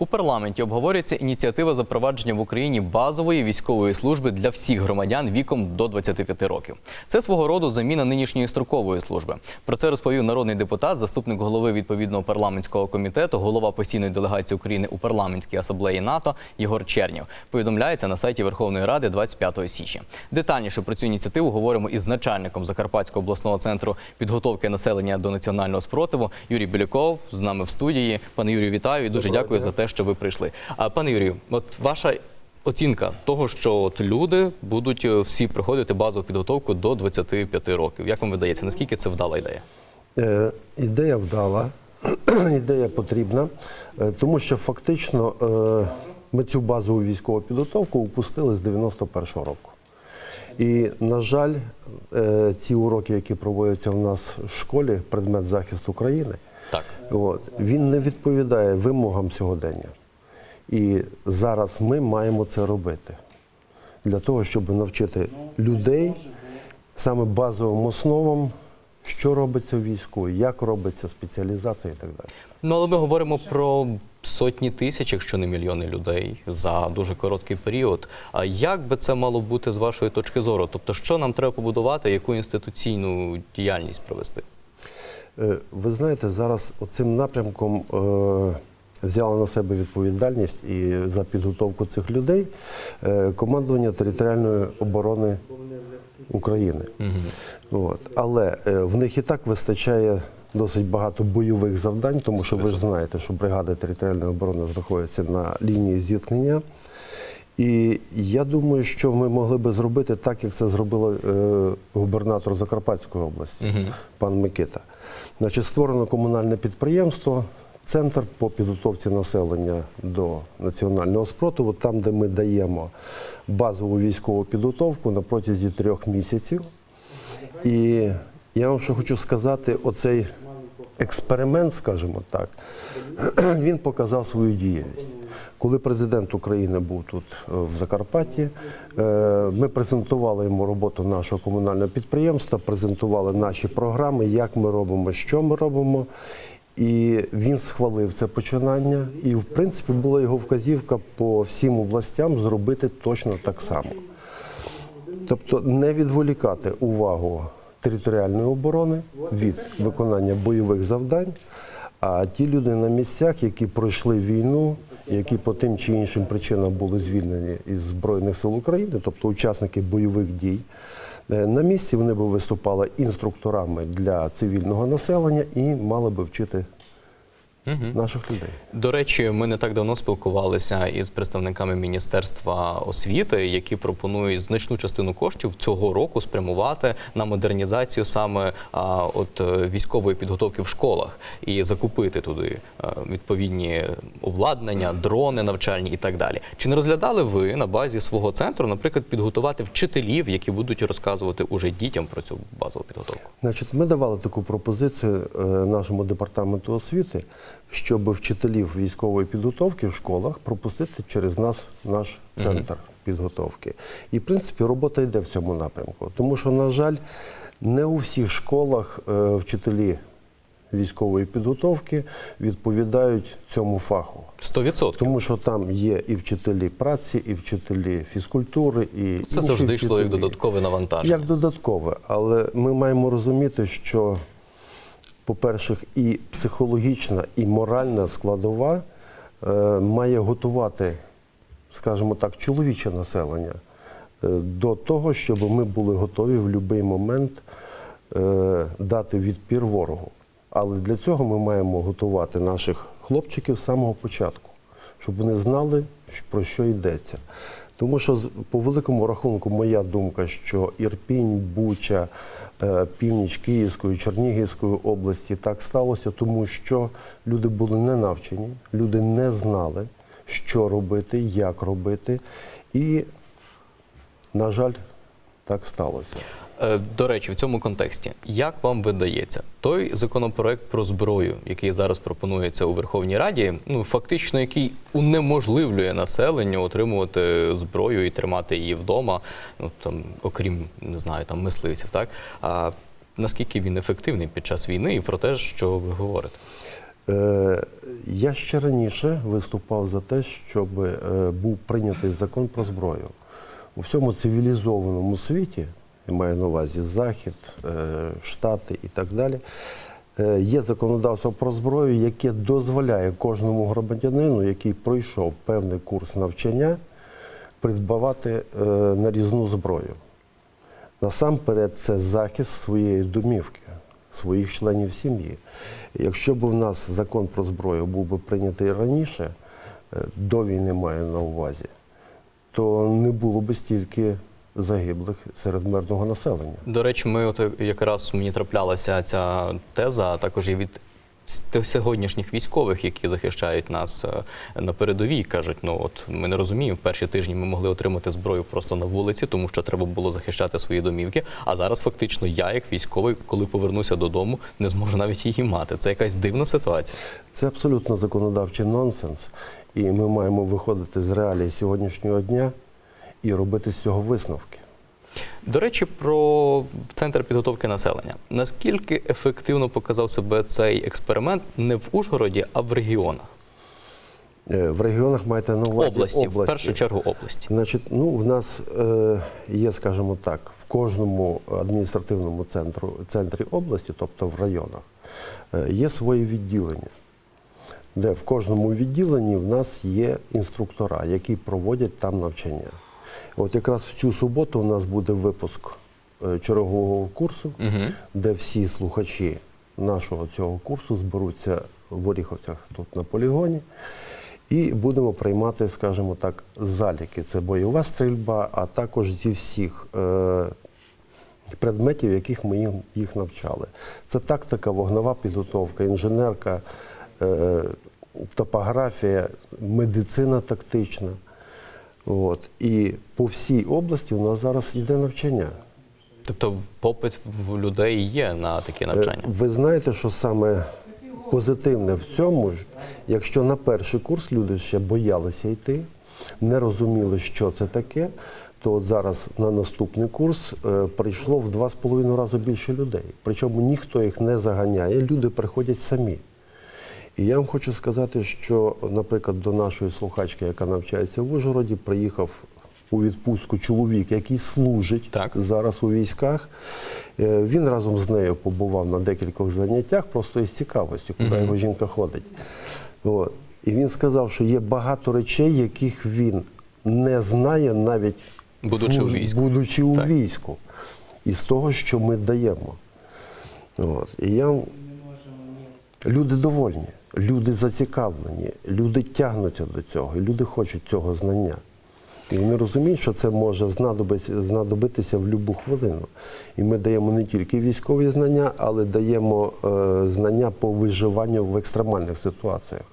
У парламенті обговорюється ініціатива запровадження в Україні базової військової служби для всіх громадян віком до 25 років. Це свого роду заміна нинішньої строкової служби. Про це розповів народний депутат, заступник голови відповідного парламентського комітету, голова постійної делегації України у парламентській асамблеї НАТО Єгор Чернєв. Повідомляється на сайті Верховної Ради 25 січня. Детальніше про цю ініціативу говоримо із начальником Закарпатського обласного центру підготовки населення до національного спротиву Юрій Біляков з нами в студії. Пане Юрію, вітаю і дуже Доброго дякую за те, що ви прийшли. А пане Юрію, от ваша оцінка того, що от люди будуть е, всі проходити базову підготовку до 25 років. Як вам видається? Наскільки це вдала ідея? Е, Ідея вдала, ідея потрібна, е, тому що фактично е, ми цю базову військову підготовку упустили з 91-го року. І, на жаль, е, ці уроки, які проводяться в нас в школі, предмет захисту країни, Так. от, він не відповідає вимогам сьогодення. І зараз ми маємо це робити для того, щоб навчити людей саме базовим основам, що робиться в війську, як робиться спеціалізація і так далі. Ну але ми говоримо про сотні тисяч, якщо не мільйони людей за дуже короткий період. А як би це мало бути з вашої точки зору? Тобто, що нам треба побудувати, яку інституційну діяльність провести? Е, Ви знаєте, зараз цим напрямком е, взяло на себе відповідальність і за підготовку цих людей е, командування територіальної оборони України. От. Але в них і так вистачає досить багато бойових завдань, тому що ви ж знаєте, що бригади територіальної оборони знаходяться на лінії зіткнення. І я думаю, що ми могли би зробити так, як це зробила е, губернатор Закарпатської області, пан Микита. Значить, створено комунальне підприємство, центр по підготовці населення до національного спротиву, там, де ми даємо базову військову підготовку на протязі трьох місяців. І я вам що хочу сказати, оцей експеримент, скажімо так, він показав свою дієвість. Коли президент України був тут е, в Закарпатті, е, ми презентували йому роботу нашого комунального підприємства, презентували наші програми, як ми робимо, що ми робимо. І він схвалив це починання. І, в принципі, була його вказівка по всім областям зробити точно так само. Тобто не відволікати увагу територіальної оборони від виконання бойових завдань, а ті люди на місцях, які пройшли війну, які по тим чи іншим причинам були звільнені із Збройних сил України, тобто учасники бойових дій, е, на місці вони б виступали інструкторами для цивільного населення і мали би вчити наших людей. До речі, ми не так давно спілкувалися із представниками Міністерства освіти, які пропонують значну частину коштів цього року спрямувати на модернізацію саме а, от е, військової підготовки в школах і закупити туди е, відповідні обладнання, дрони навчальні і так далі. Чи не розглядали ви на базі свого центру, наприклад, підготувати вчителів, які будуть розказувати уже дітям про цю базову підготовку? Значить, ми давали таку пропозицію е, нашому департаменту освіти, щоб вчителів військової підготовки в школах пропустити через нас наш центр підготовки. І, в принципі, робота йде в цьому напрямку. Тому що, на жаль, не у всіх школах е, вчителі військової підготовки відповідають цьому фаху. 100%. Тому що там є і вчителі праці, і вчителі фізкультури, і Це завжди йшло як додаткове навантаження. Як додаткове, але ми маємо розуміти, що, по-перше, і психологічна, і моральна складова е, має готувати, скажімо так, чоловіче населення е, до того, щоб ми були готові в будь-який момент е, дати відпір ворогу. Але для цього ми маємо готувати наших хлопчиків з самого початку, щоб вони знали, про що йдеться. Тому що по великому рахунку, моя думка, що Ірпінь, Буча, е, північ Київської, Чернігівської області так сталося, тому що люди були не навчені, люди не знали, що робити, як робити. І, на жаль, так сталося. Е, До речі, в цьому контексті, як вам видається, той законопроект про зброю, який зараз пропонується у Верховній Раді, ну фактично, який унеможливлює населенню отримувати зброю і тримати її вдома, ну там, окрім не знаю, там мисливців, так а наскільки він ефективний під час війни, і про те, що ви говорите? Е, Я ще раніше виступав за те, щоб е, був прийнятий закон про зброю. У всьому цивілізованому світі, я маю на увазі Захід, е, Штати і так далі, е, є законодавство про зброю, яке дозволяє кожному громадянину, який пройшов певний курс навчання, придбавати е, нарізну зброю. Насамперед, це захист своєї домівки, своїх членів сім'ї. Якщо б у нас закон про зброю був би прийнятий раніше, до війни маю на увазі, то не було б стільки загиблих серед мирного населення. До речі, ми от якраз мені траплялася ця теза, а також і від сьогоднішніх військових, які захищають нас е, на передовій, кажуть: ну от ми не розуміємо, в перші тижні ми могли отримати зброю просто на вулиці, тому що треба було захищати свої домівки. А зараз фактично я, як військовий, коли повернуся додому, не зможу навіть її мати. Це якась дивна ситуація. Це абсолютно законодавчий нонсенс. І ми маємо виходити з реалій сьогоднішнього дня і робити з цього висновки. До речі, про центр підготовки населення. Наскільки ефективно показав себе цей експеримент не в Ужгороді, а в регіонах Е, В регіонах маєте на увазі області, в першу чергу області. Значить, ну в нас е, є, скажімо так, в кожному адміністративному центру, центрі області, тобто в районах, е, є свої відділення, де в кожному відділенні в нас є інструктора, які проводять там навчання. От якраз в цю суботу у нас буде випуск е, чергового курсу, де всі слухачі нашого цього курсу зберуться в Оріховцях тут на полігоні. І будемо приймати, скажімо так, заліки. Це бойова стрільба, а також зі всіх е, предметів, яких ми їх навчали. Це тактика, вогнева підготовка, інженерка, е, топографія, медицина тактична. От. І по всій області у нас зараз йде навчання. Тобто попит в людей є на такі навчання. Е, Ви знаєте, що саме позитивне в цьому ж, якщо на перший курс люди ще боялися йти, не розуміли, що це таке, то от зараз на наступний курс е, прийшло в два з половиною рази більше людей. Причому ніхто їх не заганяє, люди приходять самі. І я вам хочу сказати, що, наприклад, до нашої слухачки, яка навчається в Ужгороді, приїхав у відпустку чоловік, який служить Так. зараз у військах. Е, Він разом з нею побував на декількох заняттях, просто із цікавості, куди його жінка ходить. От. І він сказав, що є багато речей, яких він не знає навіть Будучи у війську. будучи у війську. Із того, що ми даємо. От. І я Люди довольні, люди зацікавлені, люди тягнуться до цього, люди хочуть цього знання. І вони розуміють, що це може знадобитися в будь-яку хвилину. І ми даємо не тільки військові знання, але даємо е, знання по виживанню в екстремальних ситуаціях.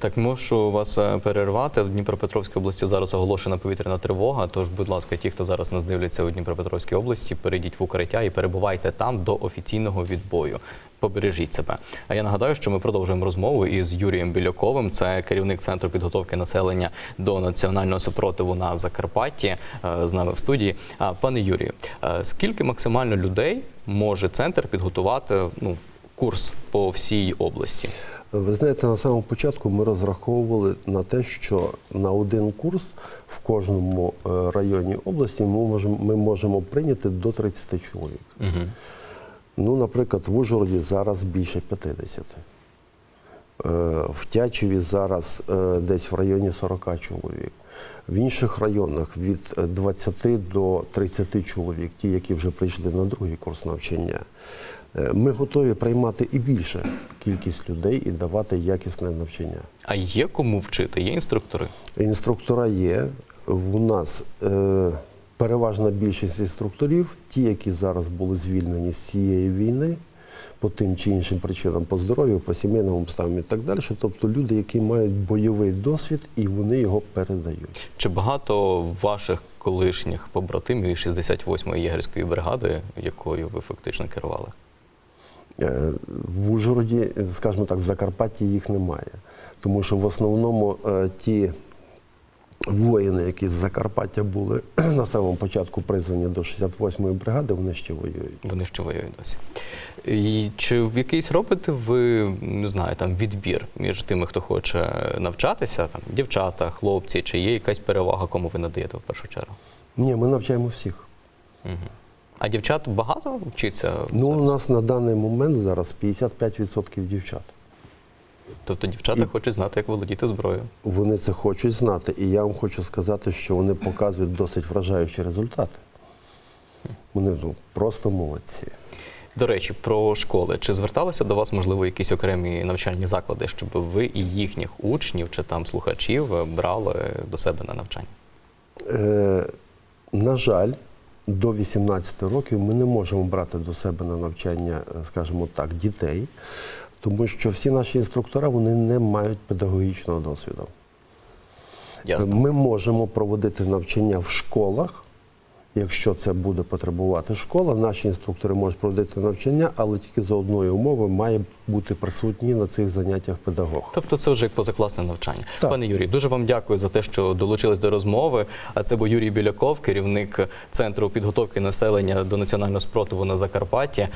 Так, можу вас е, перервати. В Дніпропетровській області зараз оголошена повітряна тривога. Тож, будь ласка, ті, хто зараз нас дивляться у Дніпропетровській області, перейдіть в укриття і перебувайте там до офіційного відбою. Побережіть себе. А я нагадаю, що ми продовжуємо розмову із Юрієм Біляковим. Це керівник центру підготовки населення до національного супротиву на Закарпатті. е, З нами в студії. Пане Юрію, е, скільки максимально людей може центр підготувати? Ну, курс по всій області. Ви знаєте, на самому початку ми розраховували на те, що на один курс в кожному е, районі області ми можемо, ми можемо прийняти до 30 чоловік. Угу. Ну, наприклад, в Ужгороді зараз більше 50. Е, В Тячеві зараз е, десь в районі 40 чоловік. В інших районах від е, 20 до 30 чоловік, ті, які вже прийшли на другий курс навчання. Е, Ми готові приймати і більше кількість людей і давати якісне навчання. А є кому вчити? Є інструктори? Інструктора є. У нас е, переважна більшість інструкторів, ті, які зараз були звільнені з цієї війни, по тим чи іншим причинам, по здоров'ю, по сімейним обставинам і так далі. Тобто люди, які мають бойовий досвід і вони його передають. Чи багато ваших колишніх побратимів із 68-ї єгерської бригади, якою ви фактично керували? Е, В Ужгороді, скажімо так, в Закарпатті їх немає. Тому що в основному е, ті воїни, які з Закарпаття були на самому початку призвані до 68-ї бригади, вони ще воюють. Вони ще воюють досі. І чи в якийсь робите ви не знаю там відбір між тими, хто хоче навчатися, там дівчата, хлопці, чи є якась перевага, кому ви надаєте в першу чергу? Ні, ми навчаємо всіх. А дівчат багато вчиться? Ну, у нас на даний момент зараз 55% дівчат. Тобто дівчата І- хочуть знати, як володіти зброєю. Вони це хочуть знати, і я вам хочу сказати, що вони показують досить вражаючі результати. Вони ну, просто молодці. До речі, про школи. Чи зверталися до вас, можливо, якісь окремі навчальні заклади, щоб ви і їхніх учнів чи там слухачів брали до себе на навчання? Е, на жаль, до 18 років ми не можемо брати до себе на навчання, е, скажімо так, дітей, тому що всі наші інструктори вони не мають педагогічного досвіду. Ясно. Ми можемо проводити навчання в школах. Якщо це буде потребувати школа, наші інструктори можуть проводити навчання, але тільки за одної умови має бути присутній на цих заняттях педагог. Тобто це вже як позакласне навчання. Так. Пане Юрій, дуже вам дякую за те, що долучились до розмови. А це був Юрій Біляков, керівник центру підготовки населення до національного спротиву на Закарпатті.